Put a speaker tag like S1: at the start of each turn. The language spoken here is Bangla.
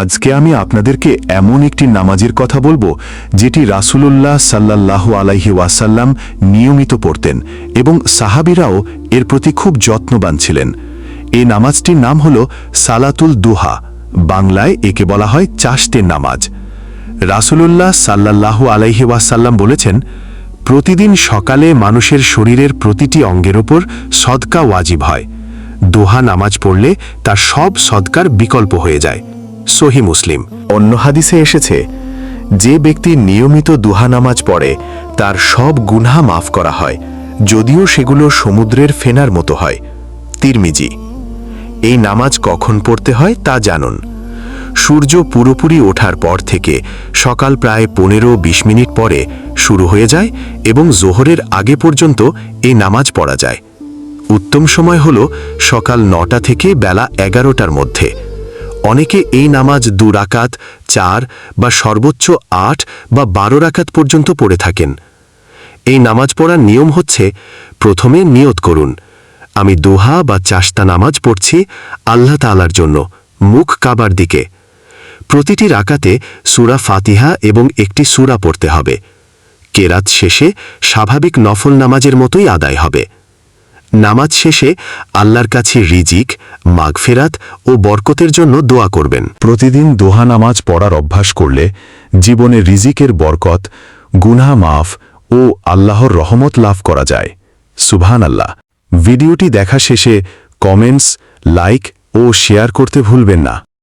S1: আজকে আমি আপনাদেরকে এমন একটি নামাজের কথা বলব, যেটি রাসূলুল্লাহ সাল্লাল্লাহু আলাইহি ওয়াসাল্লাম নিয়মিত পড়তেন এবং সাহাবিরাও এর প্রতি খুব যত্নবান ছিলেন। এই নামাজটির নাম হল সালাতুল দুহা, বাংলায় একে বলা হয় চাষতের নামাজ। রাসুলুল্লাহ সাল্লাল্লাহু আলাইহি ওয়াসাল্লাম বলেছেন, প্রতিদিন সকালে মানুষের শরীরের প্রতিটি অঙ্গের ওপর সদকা ওয়াজিব হয়। দোহা নামাজ পড়লে তার সব সদকার বিকল্প হয়ে যায়। সহি মুসলিম।
S2: অন্য হাদিসে এসেছে, যে ব্যক্তি নিয়মিত দুহা নামাজ পড়ে, তার সব গুনহা মাফ করা হয়, যদিও সেগুলো সমুদ্রের ফেনার মতো হয়। তিরমিজি, এই নামাজ কখন পড়তে হয় তা জানুন। সূর্য পুরোপুরি ওঠার পর থেকে সকাল প্রায় পনেরো বিশ মিনিট পরে শুরু হয়ে যায় এবং জোহরের আগে পর্যন্ত এই নামাজ পড়া যায়। উত্তম সময় হল সকাল নটা থেকে বেলা এগারোটার মধ্যে। অনেকে এই নামাজ দু রাকাত, চার বা সর্বোচ্চ আট বা বারো রাকাত পর্যন্ত পড়ে থাকেন। এই নামাজ পড়ার নিয়ম হচ্ছে, প্রথমে নিয়ত করুন, আমি দোহা বা চাস্তা নামাজ পড়ছি আল্লাহ তালার জন্য, মুখ কাবার দিকে। প্রতিটি রাকাতে সুরা ফাতিহা এবং একটি সুরা পড়তে হবে। কেরাত শেষে স্বাভাবিক নফল নামাজের মতোই আদায় হবে। নামাজ শেষে আল্লাহর কাছে রিজিক, মাগফেরাত ও বরকতের জন্য দোয়া করবেন।
S1: প্রতিদিন দোহা নামাজ পড়ার অভ্যাস করলে জীবনে রিজিকের বরকত গুনা মাফ ও আল্লাহর রহমত লাভ করা যায়। সুভান আল্লাহ ভিডিওটি দেখা শেষে কমেন্টস, লাইক ও শেয়ার করতে ভুলবেন না।